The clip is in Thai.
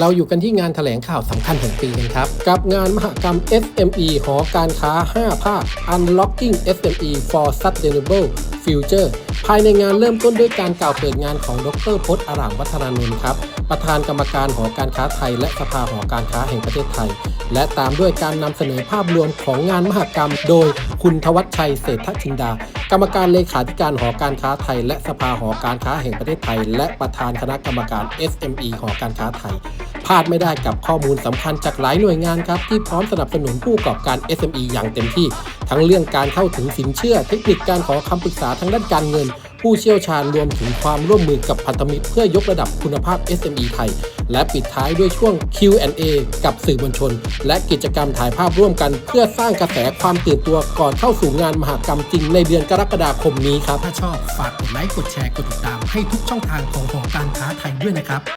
เราอยู่กันที่งานแถลงข่าวสำคัญแห่งปีกันครับ กับงานมหกรรม SME หอการค้า 5 ภาค Unlocking SME for Sustainable Future ภายในงานเริ่มต้นด้วยการกล่าวเปิดงานของดรพจน์อารามวัฒนานนท์ครับ ประธานกรรมการหอการค้าไทย และสภาหอการค้าแห่งประเทศไทย และตามด้วยการนำเสนอภาพรวมของงานมหกรรม โดยคุณทวัชชัยเศรษฐชินดา กรรมการเลขาธิการหอการค้าไทย และสภาหอการค้าแห่งประเทศไทย และประธานคณะกรรมการ SME หอการค้าไทยพลาดไม่ได้กับข้อมูลสำคัญจากหลายหน่วยงานครับที่พร้อมสนับสนุนผู้ประกอบการ SME อย่างเต็มที่ ทั้งเรื่องการเข้าถึงสินเชื่อ เทคนิคการขอคำปรึกษาทางด้านการเงิน ผู้เชี่ยวชาญรวมถึงความร่วมมือกับพันธมิตรเพื่อยกระดับคุณภาพ SME ไทย และปิดท้ายด้วยช่วง Q&A กับสื่อมวลชน และกิจกรรมถ่ายภาพร่วมกัน เพื่อสร้างกระแสความตื่นตัวก่อนเข้าสู่งานมหกรรมจริงในเดือนกรกฎาคมนี้ครับ ถ้าชอบฝากกดไลค์กดแชร์กดติดตามให้ทุกช่องทางของหอการค้าไทยด้วยนะครับ